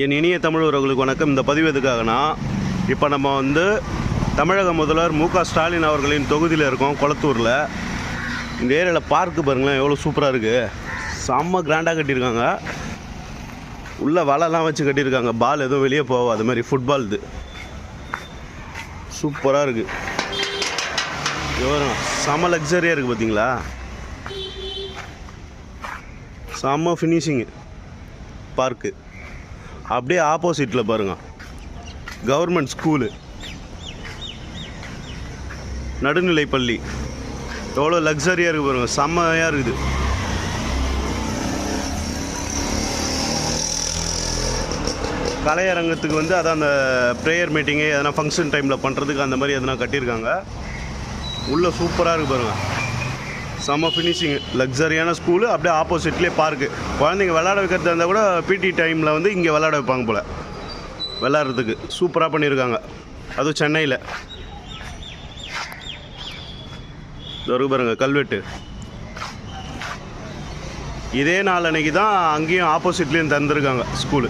என் இனிய தமிழ் உறவுகளுக்கு வணக்கம். இந்த பதிவு எதுக்காகனா இப்போ நம்ம வந்து தமிழக முதல்வர் மு க ஸ்டாலின் அவர்களின் தொகுதியில் இருக்கோம் கொளத்தூரில். இந்த ஏரியாவில் பார்க்கு பாருங்களேன் எவ்வளோ சூப்பராக இருக்குது செம்ம கிராண்டாக கட்டியிருக்காங்க. உள்ளே வலைலாம் வச்சு கட்டியிருக்காங்க. பால் எதுவும் வெளியே போகாது. அது மாதிரி ஃபுட்பால் இது. சூப்பராக இருக்குது எவ்வளோ செம்ம லக்ஸரியாக இருக்குது பார்த்தீங்களா செம்ம ஃபினிஷிங்கு பார்க்கு அப்படியே ஆப்போசிட்டில் பாருங்க. கவர்மெண்ட் ஸ்கூலு நடுநிலை பள்ளி. எவ்வளோ லக்ஸரியாக இருக்குது பாருங்கள் செம்மையாக இருக்குது. கலையரங்கத்துக்கு வந்து அதான் அந்த ப்ரேயர் மீட்டிங்கு எதனா ஃபங்க்ஷன் டைமில் பண்ணுறதுக்கு அந்த மாதிரி எதனா கட்டியிருக்காங்க. உள்ளே சூப்பராக இருக்குது பாருங்கள் செம்ம ஃபினிஷிங் லக்ஸரியான ஸ்கூலு அப்படியே ஆப்போசிட்லேயே பார்க்கு குழந்தைங்க விளாட வைக்கிறதா இருந்தால் கூட பிடி டைமில் வந்து இங்கே விளாட வைப்பாங்க போல். விளாட்றதுக்கு சூப்பராக பண்ணியிருக்காங்க அதுவும் சென்னையில். இதோ பாருங்க கல்வெட்டு. இதே நாள் அன்னைக்கு தான் அங்கேயும் ஆப்போசிட்லேயும் தந்திருக்காங்க ஸ்கூலு